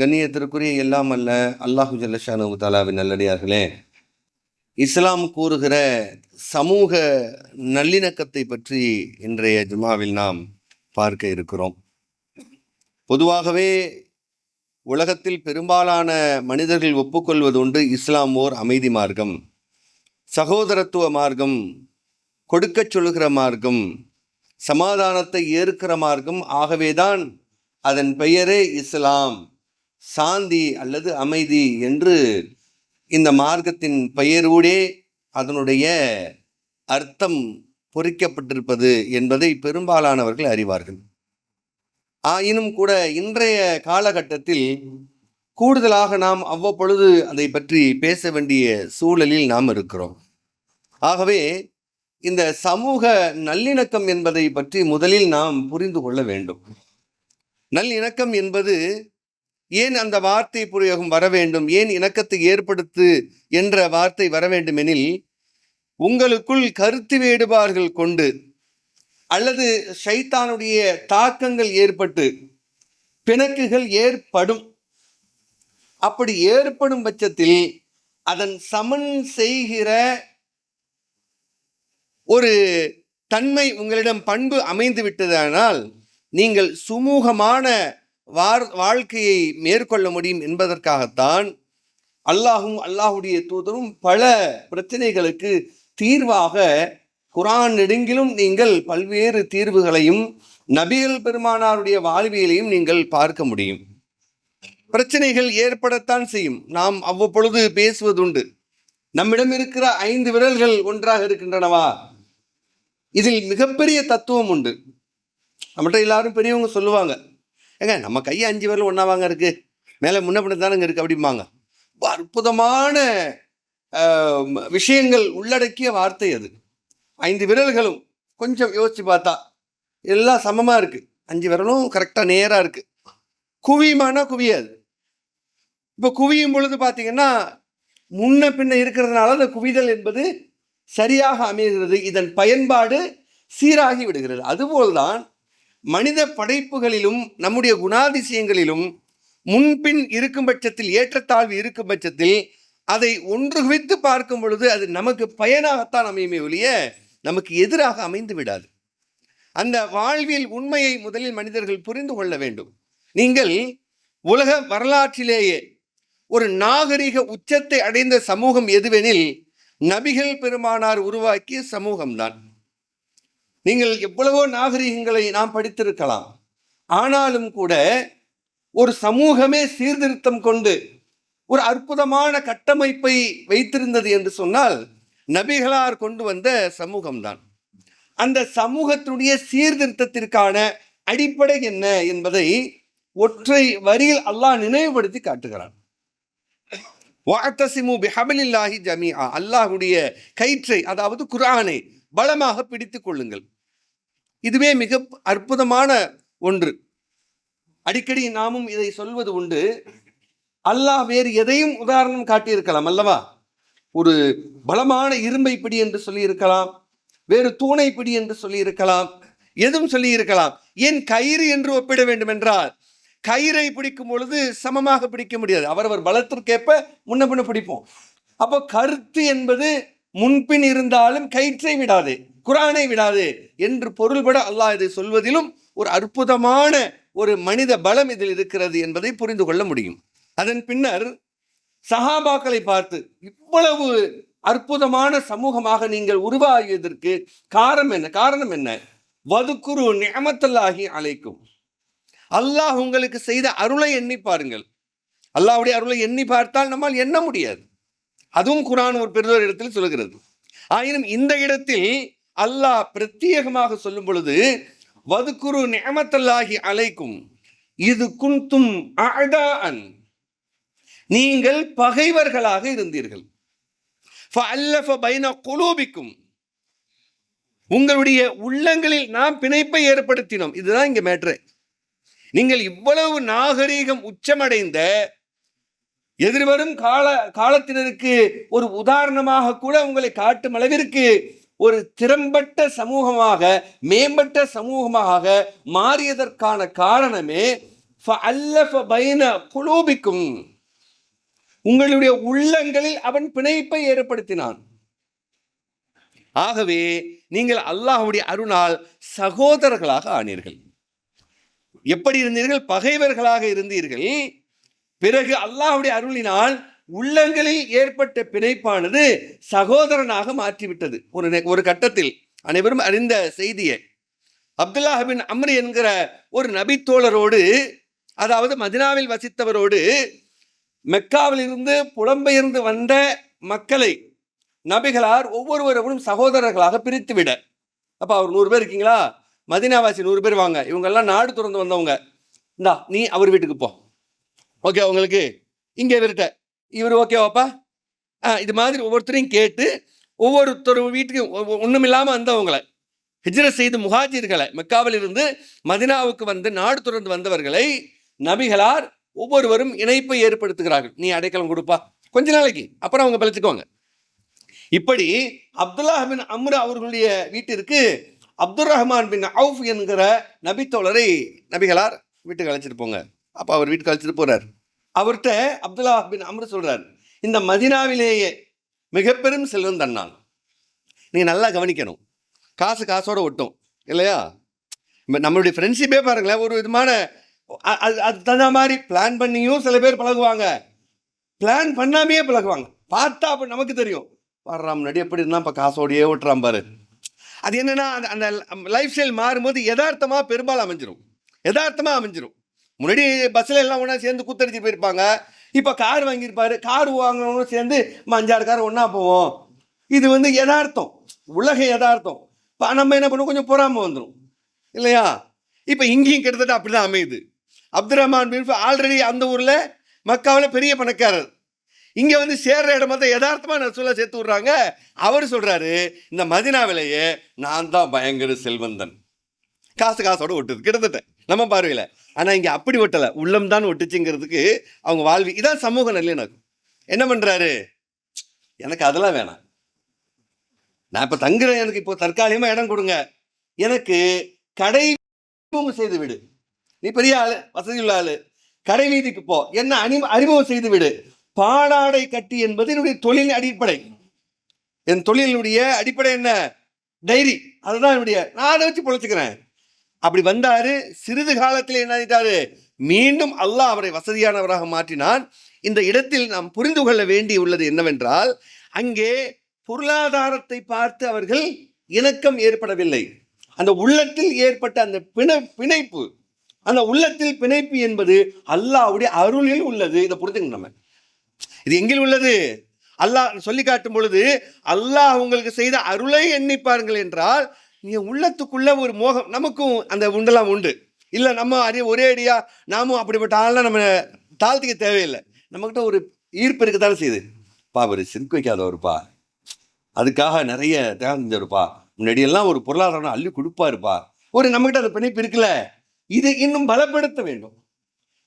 கண்ணியத்திற்குரிய எல்லாம் அல்ல அல்லாஹு ஜல்லஷானு தாலாவின் நல்லடியார்களே. இஸ்லாம் கூறுகிற சமூக நல்லிணக்கத்தை பற்றி இன்றைய ஜுமாவில் நாம் பார்க்க இருக்கிறோம். பொதுவாகவே உலகத்தில் பெரும்பாலான மனிதர்கள் ஒப்புக்கொள்வது உண்டு இஸ்லாம் ஓர் அமைதி மார்க்கம் சகோதரத்துவ மார்க்கம் கொடுக்கச் சொல்லுகிற மார்க்கம் சமாதானத்தை ஏற்கிற மார்க்கம். ஆகவேதான் அதன் பெயரே இஸ்லாம். சாந்தி அல்லது அமைதி என்று இந்த மார்க்கத்தின் பெயரூடே அதனுடைய அர்த்தம் பொறிக்கப்பட்டிருப்பது என்பதை பெரும்பாலானவர்கள் அறிவார்கள். ஆயினும் கூட இன்றைய காலகட்டத்தில் கூடுதலாக நாம் அவ்வப்பொழுது அதை பற்றி பேச வேண்டிய சூழலில் நாம் இருக்கிறோம். ஆகவே இந்த சமூக நல்லிணக்கம் என்பதை பற்றி முதலில் நாம் புரிந்து கொள்ள வேண்டும். நல்லிணக்கம் என்பது ஏன் அந்த வார்த்தை பிரயோகம் வர வேண்டும்? ஏன் இணக்கத்தை ஏற்படுத்து என்ற வார்த்தை வர வேண்டுமெனில் உங்களுக்குள் கருத்து வேடுபாடுகள் கொண்டு அல்லது ஷைத்தானுடைய தாக்கங்கள் ஏற்பட்டு பிணக்குகள் ஏற்படும். அப்படி ஏற்படும் பட்சத்தில் அதன் சமன் செய்கிற ஒரு தன்மை உங்களிடம் பண்பு அமைந்து விட்டதானால் நீங்கள் சுமூகமான வார் வாழ்க்கையை மேற்கொள்ள முடியும் என்பதற்காகத்தான் அல்லாஹும் அல்லாஹுடைய தூதரும் பல பிரச்சனைகளுக்கு தீர்வாக குரான் நெடுங்கிலும் நீங்கள் பல்வேறு தீர்வுகளையும் நபிகள் பெருமானாருடைய வாழ்வியலையும் நீங்கள் பார்க்க முடியும். பிரச்சனைகள் ஏற்படத்தான் செய்யும். நாம் அவ்வப்பொழுது பேசுவதுண்டு. நம்மிடம் இருக்கிற ஐந்து விரல்கள் ஒன்றாக இருக்கின்றனவா? இதில் மிகப்பெரிய தத்துவம் உண்டு. நம்மகிட்ட எல்லாரும் பெரியவங்க சொல்லுவாங்க ஏங்க நம்ம கை அஞ்சு பேரில் ஒன்றாவாங்க இருக்கு. மேலே முன்ன பின்ன தானேங்க இருக்குது அப்படிம்பாங்க. அற்புதமான விஷயங்கள் உள்ளடக்கிய வார்த்தை அது. ஐந்து விரல்களும் கொஞ்சம் யோசித்து பார்த்தா எல்லாம் சமமாக இருக்குது அஞ்சு விரலும் கரெக்டாக நேராக இருக்குது குவியுமானா குவியாது. இப்போ குவியும் பொழுது பார்த்தீங்கன்னா முன்ன பின்ன இருக்கிறதுனால அந்த குவிதல் என்பது சரியாக அமைகிறது. இதன் பயன்பாடு சீராகி விடுகிறது. அதுபோல்தான் மனித படைப்புகளிலும் நம்முடைய குணாதிசயங்களிலும் முன்பின் இருக்கும் பட்சத்தில் ஏற்றத்தாழ்வு இருக்கும் பட்சத்தில் அதை ஒன்று குவித்து பார்க்கும் பொழுது அது நமக்கு பயனாகத்தான் அமையுமே ஒழிய நமக்கு எதிராக அமைந்து விடாது. அந்த வாழ்வியல் உண்மையை முதலில் மனிதர்கள் புரிந்து கொள்ள வேண்டும். நீங்கள் உலக வரலாற்றிலேயே ஒரு நாகரிக உச்சத்தை அடைந்த சமூகம் எதுவெனில் நபிகள் பெருமானார் உருவாக்கிய சமூகம்தான். நீங்கள் எவ்வளவோ நாகரிகங்களை நாம் படித்திருக்கலாம். ஆனாலும் கூட ஒரு சமூகமே சீர்திருத்தம் கொண்டு ஒரு அற்புதமான கட்டமைப்பை வைத்திருந்தது என்று சொன்னால் நபிகளார் கொண்டு வந்த சமூகம்தான். அந்த சமூகத்தினுடைய சீர்திருத்தத்திற்கான அடிப்படை என்ன என்பதை ஒற்றை வரியில் அல்லாஹ் நினைவுபடுத்தி காட்டுகிறான். வாத்தசிமு பிஹபிலில்லாஹி ஜமீஆ. அல்லாஹ்வுடைய கயிற்றை அதாவது குரானை பலமாக பிடித்துக் கொள்ளுங்கள். இதுவே மிக அற்புதமான ஒன்று. அடிக்கடி நாமும் இதை சொல்வது உண்டு. அல்லாஹ் வேறு எதையும் உதாரணம் காட்டியிருக்கலாம் அல்லவா? ஒரு பலமான இரும்பை பிடி என்று சொல்லியிருக்கலாம் வேறு தூணை பிடி என்று சொல்லியிருக்கலாம் எதுவும் சொல்லியிருக்கலாம். ஏன் கயிறு என்று ஒப்பிட வேண்டும் என்றால் கயிறை பிடிக்கும் பொழுது சமமாக பிடிக்க முடியாது. அவரவர் பலத்திற்கேற்ப முன்ன பின்ன பிடிப்போம். அப்போ கருத்து என்பது முன்பின் இருந்தாலும் கயிற்றை விடாதே. குரானை விடாதே என்று பொருள்பட அல்லாஹ் இதை சொல்வதிலும் ஒரு அற்புதமான ஒரு மனித பலம் இதில் இருக்கிறது என்பதை புரிந்து கொள்ள முடியும். அதன் பின்னர் சஹாபாக்களை பார்த்து இவ்வளவு அற்புதமான சமூகமாக நீங்கள் உருவாகியதற்கு காரணம் என்ன? காரணம் என்ன? வதுக்குரு நியமத்தல்லாகி அழைக்கும் அல்லாஹ் உங்களுக்கு செய்த அருளை எண்ணி பாருங்கள். அல்லாஹ்வுடைய அருளை எண்ணி பார்த்தால் நம்மால் எண்ண முடியாது. அதுவும் குரான் ஒரு பெரிதொரு இடத்தில் சொல்கிறது ஆயினும் இந்த இடத்தில் அல்லாஹ் பிரத்யேகமாக சொல்லும் பொழுது வதுக்குரு நியமத்தல்லாகி அலைக்கும் இது குந்தும் அன் நீங்கள் பகைவர்களாக இருந்தீர்கள். குலூபிக்கும் உங்களுடைய உள்ளங்களில் நாம் பிணைப்பை ஏற்படுத்தினோம். இதுதான் இங்க மேட்ரு. நீங்கள் இவ்வளவு நாகரீகம் உச்சமடைந்த எதிர்வரும் கால காலத்தினருக்கு ஒரு உதாரணமாக கூட உங்களை காட்டும் அளவிற்கு ஒரு திறம்பட்ட சமூகமாக மேம்பட்ட சமூகமாக மாறியதற்கான காரணமே பைன குலூபிக்கும். உங்களுடைய உள்ளங்களில் அவன் பிணைப்பை ஏற்படுத்தினான். ஆகவே நீங்கள் அல்லாஹுடைய அருளால் சகோதரர்களாக ஆனீர்கள். எப்படி இருந்தீர்கள்? பகைவர்களாக இருந்தீர்கள். பிறகு அல்லாஹுடைய அருளினால் உள்ளங்களில் ஏற்பட்ட பிணைப்பானது சகோதரனாக மாற்றிவிட்டது. ஒரு நே- ஒரு கட்டத்தில் அனைவரும் அறிந்த செய்தியை. அப்துல்லாஹின் அம்ரி என்கிற ஒரு நபித்தோழரோடு அதாவது மதினாவில் வசித்தவரோடு மெக்காவிலிருந்து புலம்பெயர்ந்து வந்த மக்களை நபிகளார் ஒவ்வொருவரும் சகோதரர்களாக பிரித்துவிட. அப்போ அவர் நூறு பேர் இருக்கீங்களா? மதினாவாசி நூறு பேர் வாங்க. இவங்கெல்லாம் நாடு திறந்து வந்தவங்க. இந்தா நீ அவர் வீட்டுக்கு போ. ஓகே உங்களுக்கு இங்கே விருட்ட. இவர் ஓகேவாப்பா ஆ இது மாதிரி ஒவ்வொருத்தரையும் கேட்டு ஒவ்வொருத்தர் வீட்டுக்கும் ஒன்றும் இல்லாமல் வந்தவங்களை ஹிஜ்ர செய்து முஹாஜிர்களை மெக்காவில் இருந்து மதினாவுக்கு வந்து நாடு துறந்து வந்தவர்களை நபிகளார் ஒவ்வொருவரும் இணைப்பை ஏற்படுத்துகிறார்கள். நீ அடைக்கலம் கொடுப்பா. கொஞ்ச நாளைக்கு அப்புறம் அவங்க பிழைச்சிக்குவாங்க. இப்படி அப்துல்லாஹ் பின் அம்ரு அவர்களுடைய வீட்டிற்கு அப்துல் ரஹ்மான் பின் அவுஃப் என்கிற நபித்தோழரை நபிகளார் வீட்டுக்கு அழைச்சிட்டு போங்க. அப்போ அவர் வீட்டுக்கு அழைச்சிட்டு போறார். அவர்கிட்ட அப்துல்லா பின் அம்ரு சொல்கிறார் இந்த மதினாவிலேயே மிக பெரும் செல்வம் தன்னான் நீங்கள் நல்லா கவனிக்கணும். காசு காசோடு ஒட்டும் இல்லையா? இப்போ நம்மளுடைய ஃப்ரெண்ட்ஷிப்பே பாருங்களேன் ஒரு விதமான அது அது தகுந்த மாதிரி பிளான் பண்ணியும் சில பேர் பழகுவாங்க. பிளான் பண்ணாமையே பழகுவாங்க. பார்த்தா அப்போ நமக்கு தெரியும். வர்றான் முன்னாடி எப்படி இருந்தால் இப்போ காசோடையே ஓட்டுறான் பாரு. அது என்னென்னா அந்த அந்த லைஃப் ஸ்டைல் மாறும்போது யதார்த்தமாக பெரும்பாலும் அமைஞ்சிரும். யதார்த்தமாக அமைஞ்சிரும். முன்னாடி பஸ்ஸில் எல்லாம் ஒன்றா சேர்ந்து கூத்தடிச்சு போயிருப்பாங்க. இப்போ கார் வாங்கியிருப்பாரு. கார் வாங்கினவங்களும் சேர்ந்து அஞ்சாறு கார் ஒன்றா போவோம். இது வந்து யதார்த்தம். உலக யதார்த்தம். இப்போ நம்ம என்ன பண்ணுவோம்? கொஞ்சம் பொறாமல் வந்துடும் இல்லையா? இப்போ இங்கேயும் கிட்டத்தட்ட அப்படி தான் அமையுது. அப்துல் ரஹ்மான் பின் ஆல்ரெடி அந்த ஊரில் மக்காவில் பெரிய பணக்காரர். இங்கே வந்து சேர்ற இடமா தான் யதார்த்தமாக நசுலா சேர்த்து விட்றாங்க. அவர் சொல்கிறாரு இந்த மதினாவிலேயே நான் தான் பயங்கர செல்வந்தன். காசு காசோட ஒட்டுது. கிட்டத்தட்ட நம்ம பார்வையில். ஆனால் இங்கே அப்படி ஒட்டலை. உள்ளம் தான் ஒட்டுச்சுங்கிறதுக்கு அவங்க வாழ்வி இதான் சமூக நல்லிணக்கம். என்ன பண்ணுறாரு எனக்கு அதெல்லாம் வேணாம். நான் இப்போ தங்குறேன் எனக்கு இப்போ தற்காலிகமாக இடம் கொடுங்க. எனக்கு கடை அறிமுகம் செய்து விடு. நீ பெரிய ஆள் வசதி உள்ள ஆள். கடை வீதிக்கு போ. என்ன அணி அறிமுகம் செய்து விடு. பாடாடை கட்டி என்பது என்னுடைய தொழில் அடிப்படை. என் தொழிலினுடைய அடிப்படை என்ன? டைரி. அதுதான் என்னுடைய நான் அதை வச்சு பொழைச்சிக்கிறேன். அப்படி வந்தாரு. சிறிது காலத்தில் என்ன ஆகிட்டாரு மீண்டும் அல்லாஹ் அவரை வசதியானவராக மாற்றினான். இந்த இடத்தில் நாம் புரிந்து கொள்ள வேண்டி உள்ளது என்னவென்றால் அங்கே பொருளாதாரத்தை பார்த்து அவர்கள் இணக்கம் ஏற்படவில்லை. அந்த உள்ளத்தில் ஏற்பட்ட அந்த பிண பிணைப்பு அந்த உள்ளத்தில் பிணைப்பு என்பது அல்லாஹ்வுடைய அருளில் உள்ளது. இதை புரிஞ்சுக்கணும் நம்ம. இது எங்கில் உள்ளது? அல்லாஹ் சொல்லி காட்டும் பொழுது அல்லாஹ் உங்களுக்கு செய்த அருளை எண்ணி பாருங்கள் என்றால் நீங்க உள்ளத்துக்குள்ள ஒரு மோகம் நமக்கும் அந்த உண்டெல்லாம் உண்டு. இல்லை நம்ம அறிய ஒரே அடியா நாமும் அப்படிப்பட்ட ஆள்லாம் நம்ம தாழ்த்திக்க தேவையில்லை. நம்மக்கிட்ட ஒரு ஈர்ப்பு இருக்கத்தானே செய்யுது. பா அவர் சிரிக்க வைக்காதவருப்பா அதுக்காக நிறைய தியாகம் செஞ்சவருப்பா. முன்னாடியெல்லாம் ஒரு பொருளாதாரம் அள்ளி கொடுப்பாருப்பா. ஒரு நம்மகிட்ட அந்த பிணைப்பு இருக்குல்ல இதை இன்னும் பலப்படுத்த வேண்டும்.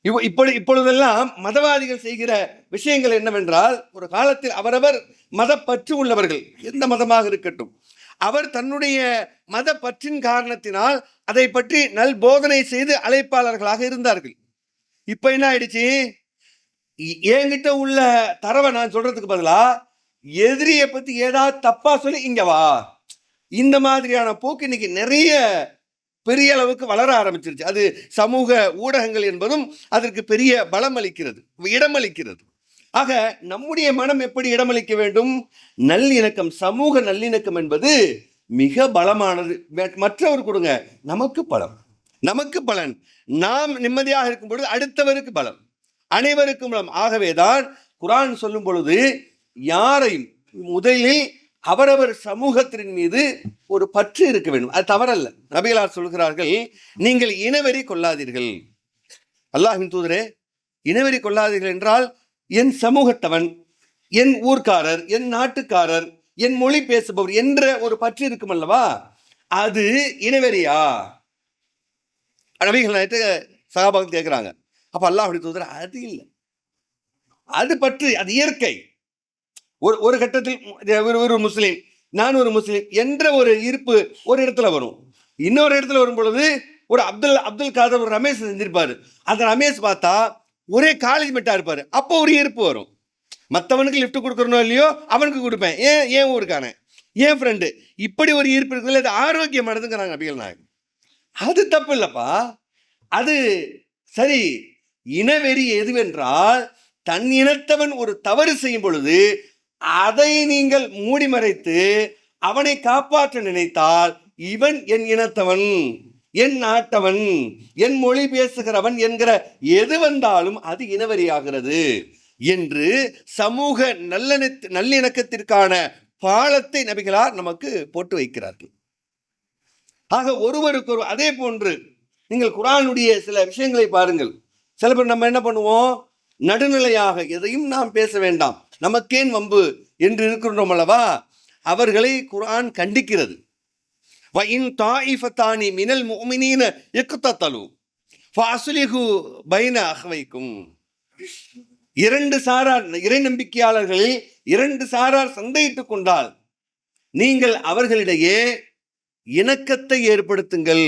இப்போ இப்பொழுது இப்பொழுதெல்லாம் மதவாதிகள் செய்கிற விஷயங்கள் என்னவென்றால் ஒரு காலத்தில் அவரவர் மதப்பற்று உள்ளவர்கள். எந்த மதமாக இருக்கட்டும். அவர் தன்னுடைய மத பற்றின் காரணத்தினால் அதை பற்றி நல் போதனை செய்து அழைப்பாளர்களாக இருந்தார்கள். இப்போ என்ன ஆயிடுச்சு? என்கிட்ட உள்ள தரவை நான் சொல்றதுக்கு பதிலாக எதிரியை பற்றி ஏதாவது தப்பா சொல்லி இங்க வா. இந்த மாதிரியான போக்கு இன்னைக்கு நிறைய பெரிய அளவுக்கு வளர ஆரம்பிச்சிருச்சு. அது சமூக ஊடகங்கள் என்பதும் அதற்கு பெரிய பலம் அளிக்கிறது இடமளிக்கிறது ஆக நம்முடைய மனம் எப்படி இடமளிக்க வேண்டும்? நல்லிணக்கம் சமூக நல்லிணக்கம் என்பது மிக பலமானது. மற்றவர் கொடுங்க நமக்கு பலம். நமக்கு பலன். நாம் நிம்மதியாக இருக்கும் பொழுது அடுத்தவருக்கு பலம். அனைவருக்கும் பலம். ஆகவேதான் குரான் சொல்லும் பொழுது யாரையும் முதலில் அவரவர் சமூகத்தின் மீது ஒரு பற்று இருக்க வேண்டும். அது தவறல்ல. நபிகளார் சொல்கிறார்கள் நீங்கள் இனவெறி கொள்ளாதீர்கள். அல்லாஹின் தூதரே இனவெறி கொள்ளாதீர்கள் என்றால் என் சமூகத்தவன் என் ஊர்க்காரர் என் நாட்டுக்காரர் என் மொழி பேசுபவர் என்ற ஒரு பற்று இருக்கும் அல்லவா? அது இனவெறியா? நபிகள் நாயத்து சகாபாகம் கேட்குறாங்க. அப்போ அல்லாஹ்வுடைய தூதர் அது இல்லை. அது பற்று அது இயற்கை. ஒரு ஒரு கட்டத்தில் ஒரு ஒரு முஸ்லீம் நான் ஒரு முஸ்லீம் என்ற ஒரு இருப்பு ஒரு இடத்துல வரும். இன்னொரு இடத்துல வரும் பொழுது ஒரு அப்துல் அப்துல் காதர் ஒரு ரமேஷ் செஞ்சிருப்பாரு. அந்த ரமேஷ் பார்த்தா ஒரே காலேஜ் மெட்டாக இருப்பார். அப்போ ஒரு ஈர்ப்பு வரும். மற்றவனுக்கு லிஃப்ட் கொடுக்குறனோ இல்லையோ அவனுக்கு கொடுப்பேன். ஏன் ஏன் ஊருக்கான ஏன் ஃப்ரெண்டு இப்படி ஒரு ஈர்ப்பு இருக்குல்ல அது ஆரோக்கியமானதுங்கிறாங்க நபிகள் நாயகம் அது தப்பு இல்லைப்பா. அது சரி இனவெறி எதுவென்றால் தன் இனத்தவன் ஒரு தவறு செய்யும் பொழுது அதை நீங்கள் மூடி மறைத்து அவனை காப்பாற்ற நினைத்தால் இவன் என் இனத்தவன். என் நாட்டவன் என் மொழி பேசுகிறவன் என்கிற எது வந்தாலும் அது இனவரியாகிறது என்று சமூக நல்லெண்ண நல்லிணக்கத்திற்கான பாலத்தை நபிகளார் நமக்கு போட்டு வைக்கிறார்கள். ஆக ஒருவருக்கு ஒரு அதே போன்று நீங்கள் குரானுடைய சில விஷயங்களை பாருங்கள். சில பேர் நம்ம என்ன பண்ணுவோம்? நடுநிலையாக எதையும் நாம் பேச வேண்டாம். நமக்கேன் வம்பு என்று இருக்கிறோம் அல்லவா? அவர்களை குரான் கண்டிக்கிறது. வஇன் தாயிஃபத்தானி மினல் முமினின இக்தத்தலு ஃபாசுலிஹு பைன அஹ்வைக்கும் இரண்டு சாரார் இறை நம்பிக்கையாளர்களில் இரண்டு சாரார் சண்டையிட்டுக் கொண்டால் நீங்கள் அவர்களிடையே இணக்கத்தை ஏற்படுத்துங்கள்.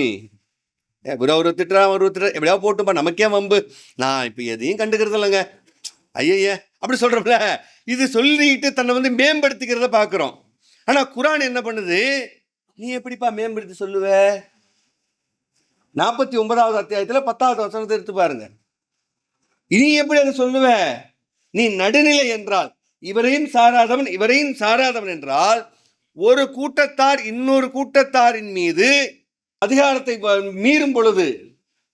ஏ, ஒரு ஒரு திட்டுறா ஒரு திட்டுறா எப்படியாவது போட்டுப்பா நமக்கே வம்பு. நான் இப்போ எதையும் கண்டுக்கிறது இல்லைங்க ஐயய்ய அப்படி சொல்கிறோம்ல இது சொல்லிட்டு தன்னை வந்து மேம்படுத்திக்கிறத பார்க்குறோம். ஆனால் குரான் என்ன பண்ணுது? நீ எப்படிப்பா மேம்படுத்தி சொல்லுவ? நாற்பத்தி ஒன்பதாவது அத்தியாயத்தில் பத்தாவது வசனத்தை எடுத்து பாருங்க. நீ எப்படி அதை சொல்லுவ? நீ நடுநிலை என்றால் இவரையும் சாராதவன் இவரையும் சாராதவன் என்றால் ஒரு கூட்டத்தார் இன்னொரு கூட்டத்தாரின் மீது அதிகாரத்தை மீறும் பொழுது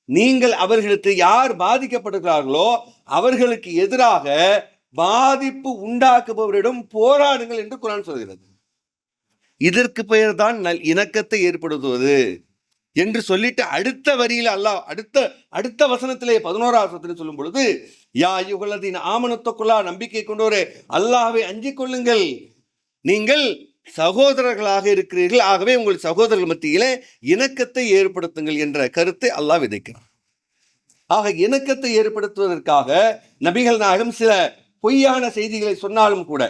நீங்கள் அவர்களுக்கு யார் பாதிக்கப்படுகிறார்களோ அவர்களுக்கு எதிராக பாதிப்பு உண்டாக்குபவரிடம் போராடுங்கள் என்று குரான் சொல்கிறது. இதற்கு பெயர் தான் நல் இணக்கத்தை ஏற்படுத்துவது என்று சொல்லிட்டு அடுத்த வரியில் அல்லாஹ் அடுத்த அடுத்த வசனத்திலே பதினோராவது வசனத்தில் சொல்லும் பொழுது யா யுகலதின் ஆமனத்துக்குள்ளா நம்பிக்கை கொண்டோரே அல்லாஹை அஞ்சிக் கொள்ளுங்கள். நீங்கள் சகோதரர்களாக இருக்கிறீர்கள். ஆகவே உங்கள் சகோதரர்கள் மத்தியிலே இணக்கத்தை ஏற்படுத்துங்கள் என்ற கருத்தை அல்லாஹ் விதைக்கிறார் ஆக இணக்கத்தை ஏற்படுத்துவதற்காக நபிகள் நாயகம் சில பொய்யான செய்திகளை சொன்னாலும் கூட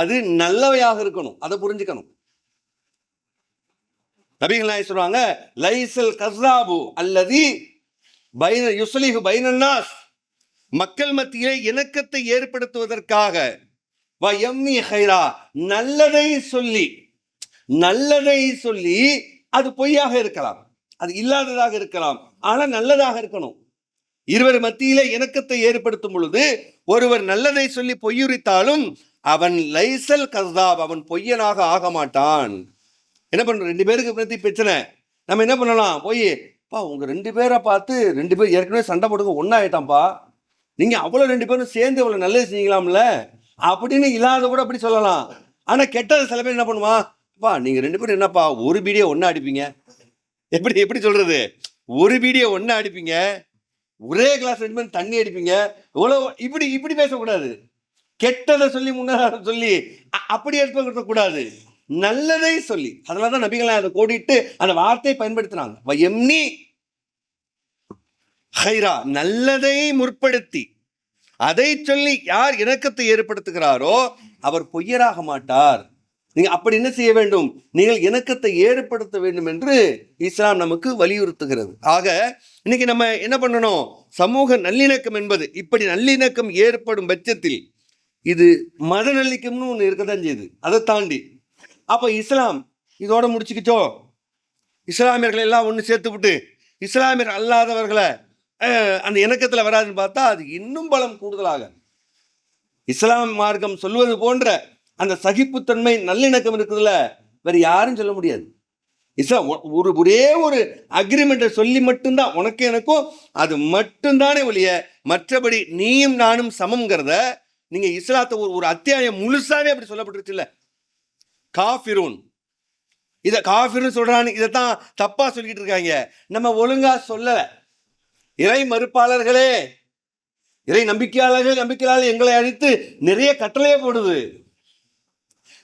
அது நல்லவையாக இருக்கணும். அதை புரிஞ்சுக்கணும். நபிகள் நாயகம் சொல்லுவாங்க லைசல் கசாபு அல்லது பைன யுஸ்லிஹு பைனன்னாஸ் மக்கள் மத்தியிலே இணக்கத்தை ஏற்படுத்துவதற்காக வ எம்மி ஹைரா. நல்லதை சொல்லி நல்லதை சொல்லி அது பொய்யாக இருக்கலாம். அது இல்லாததாக இருக்கலாம். ஆனால் நல்லதாக இருக்கணும். இருவர் மத்தியிலே இணக்கத்தை ஏற்படுத்தும் பொழுது ஒருவர் நல்லதை சொல்லி பொய்யுரித்தாலும் அவன் லைசல் கஸ்தாப் அவன் பொய்யனாக ஆக மாட்டான் என்ன பண்றோம் ரெண்டு பேருக்கு பற்றி பிரச்சனை. நம்ம என்ன பண்ணலாம்? போய் பா உங்கள் ரெண்டு பேரை பார்த்து ரெண்டு பேர் ஏற்கனவே சண்டை போடுங்க ஒன்னாயிட்டாம்ப்பா நீங்கள் அவ்வளோ ரெண்டு பேரும் சேர்ந்து இவ்வளோ நல்லது செய்யலாம்ல அப்படின்னு இல்லாத கூட அப்படி சொல்லலாம். ஆனால் கெட்டது சில பேர் என்ன பண்ணுவான் பா ரெண்டு பேரும் என்னப்பா ஒரு பீடியை ஒன்றா அடிப்பீங்க? எப்படி எப்படி சொல்கிறது ஒரு பீடியை ஒன்றா அடிப்பீங்க. ஒரே கிளாஸ் ரெண்டு பேரும் தண்ணி அடிப்பீங்க. இவ்வளோ இப்படி இப்படி பேசக்கூடாது. கெட்டதை சொல்லி முன்னாடி சொல்லி அப்படி ஏற்படுத்த கூடாது நல்லதை சொல்லி அதனால தான் நபிகள் அதை கோடிட்டு அந்த வார்த்தையை பயன்படுத்தினாங்க. வயம்னி ஹைரா நல்லதை முற்படுத்தி. அதை சொல்லி யார் இணக்கத்தை ஏற்படுத்துகிறாரோ அவர் பொய்யராக மாட்டார். நீங்க அப்படி என்ன செய்ய வேண்டும்? நீங்கள் இணக்கத்தை ஏற்படுத்த வேண்டும் என்று இஸ்லாம் நமக்கு வலியுறுத்துகிறது. ஆக இன்னைக்கு நம்ம என்ன பண்ணணும்? சமூக நல்லிணக்கம் என்பது இப்படி நல்லிணக்கம் ஏற்படும் பட்சத்தில் இது மத நல்லிக்கம்னு ஒன்று இருக்க தான் செய்யுது. அதை தாண்டி அப்போ இஸ்லாம் இதோட முடிச்சுக்கிச்சோ இஸ்லாமியர்கள் எல்லாம் ஒன்று சேர்த்து விட்டு இஸ்லாமியர் அல்லாதவர்களை அந்த இணக்கத்தில் வராதுன்னு பார்த்தா அது இன்னும் பலம் கூடுதலாக. இஸ்லாம் மார்க்கம் சொல்வது போன்ற அந்த சகிப்புத்தன்மை நல்லிணக்கம் இருக்குதுல்ல வேற யாரும் சொல்ல முடியாது. இஸ்லாம் ஒ- ஒரு ஒரே ஒரு அக்ரிமெண்ட்டை சொல்லி மட்டும்தான் உனக்கு எனக்கும் அது மட்டும்தானே ஒழிய மற்றபடி நீயும் நானும் சமம்ங்கிறத நீங்கள் இஸ்லாத்தை ஒரு ஒரு அத்தியாயம் முழுசாவே அப்படி சொல்லப்பட்டுருச்சுல்ல. காஃபிரூன். இதை காஃபிர்னு இதை தான் தப்பாக சொல்லிட்டு இருக்காங்க. நம்ம ஒழுங்காக சொல்லலை. இறை மறுப்பாளர்களே இறை நம்பிக்கையாளர்கள் நம்பிக்கையாளர்கள் எங்களை அழித்து நிறைய கட்டளையே போடுது.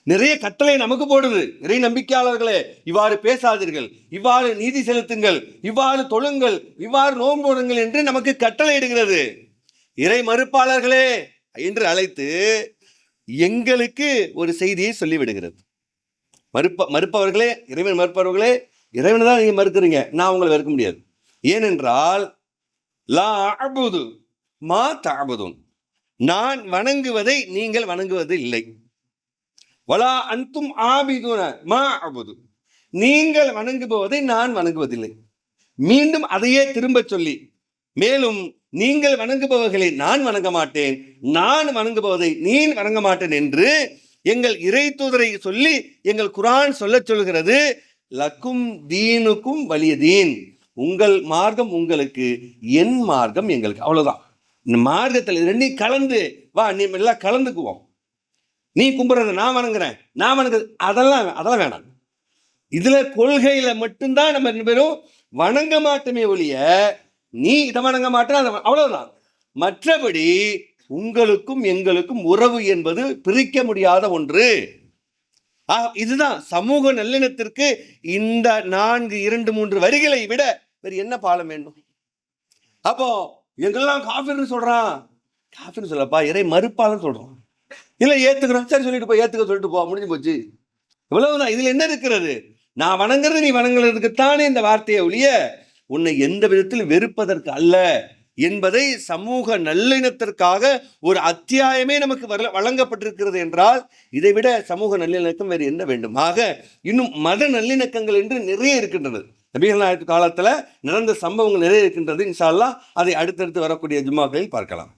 நிறைய கட்டளை நமக்கு போடுது. இறை நம்பிக்கையாளர்களே இவ்வாறு பேசாதீர்கள். இவ்வாறு நீதி செலுத்துங்கள். இவ்வாறு தொழுங்கள். இவ்வாறு நோன்போடுங்கள் என்று நமக்கு கட்டளை இடுகிறது. இறை மறுப்பாளர்களே என்று அழைத்து எங்களுக்கு ஒரு செய்தியை சொல்லிவிடுகிறது. மறுப்ப மறுப்பவர்களே இறைவன் மறுப்பவர்களே இறைவனை தான் நீங்கள் மறுக்கிறீங்க. நான் உங்களை வெறுக்க முடியாது. ஏனென்றால் லா அபுது மா தாபுதும் நான் வணங்குவதை நீங்கள் வணங்குவது இல்லை. வலா அன்தும் ஆபிதுன மா அபுது. நீங்கள் வணங்குபவதை நான் வணங்குவதில்லை. மீண்டும் அதையே திரும்பச் சொல்லி மேலும் நீங்கள் வணங்குபவர்களை நான் வணங்க மாட்டேன். நான் வணங்குபவதை நீ வணங்க மாட்டேன் என்று எங்கள் இறை தூதரை சொல்லி எங்கள் குரான் சொல்லச் சொல்கிறது லக்கும் தீனுக்கும் வலிய தீன். உங்கள் மார்க்கம் உங்களுக்கு என் மார்க்கம் எங்களுக்கு. அவ்வளோதான் இந்த மார்க்கத்தில் இது ரெண்டையும் கலந்து வா நீ எல்லாம் கலந்துக்குவோம். நீ கும்பிட்றத நான் வணங்குறேன் நான் வணங்குறது அதெல்லாம் அதெல்லாம் வேணாம். இதில் கொள்கையில் மட்டும்தான் நம்ம ரெண்டு பேரும் வணங்க மாட்டோமே ஒழிய நீ இதை வணங்க மாட்டேன் அதை அவ்வளோதான் மற்றபடி உங்களுக்கும் எங்களுக்கும் உறவு என்பது பிரிக்க முடியாத ஒன்று. இதுதான் சமூக நல்லிணத்திற்கு இந்த நான்கு இரண்டு மூன்று வரிகளை விட வேறு என்ன பாலம் வேண்டும்? அப்போ எங்கெல்லாம் காஃபிர்னு சொல்றான்? காஃபிர்னு சொல்லப்பா இறை மறுப்பாளன்னு சொல்றான். இல்லை ஏத்துக்கிறோம். சரி சொல்லிட்டு போ ஏத்துக்க சொல்லிட்டு போ முடிஞ்சு போச்சு. இவ்வளவுதான். இதுல என்ன இருக்கிறது? நான் வணங்குறது நீ வணங்குறதுக்குத்தானே இந்த வார்த்தையை ஒழிய உன்னை எந்த விதத்தில் வெறுப்பதற்கு அல்ல. என்பதை சமூக நல்லிணத்திற்காக ஒரு அத்தியாயமே நமக்கு வர- வழங்கப்பட்டிருக்கிறது என்றால் இதை விட சமூக நல்லிணக்கம் வேறு என்ன வேண்டும்? ஆக இன்னும் மத நல்லிணக்கங்கள் என்று நிறைய இருக்கின்றது. நபிகள் நாயகத்து காலத்தில் நடந்த சம்பவங்கள் நிறைய இருக்கின்றது. இன்ஷால்லா அதை அடுத்தடுத்து வரக்கூடிய ஜும்மாக்களில் பார்க்கலாம்.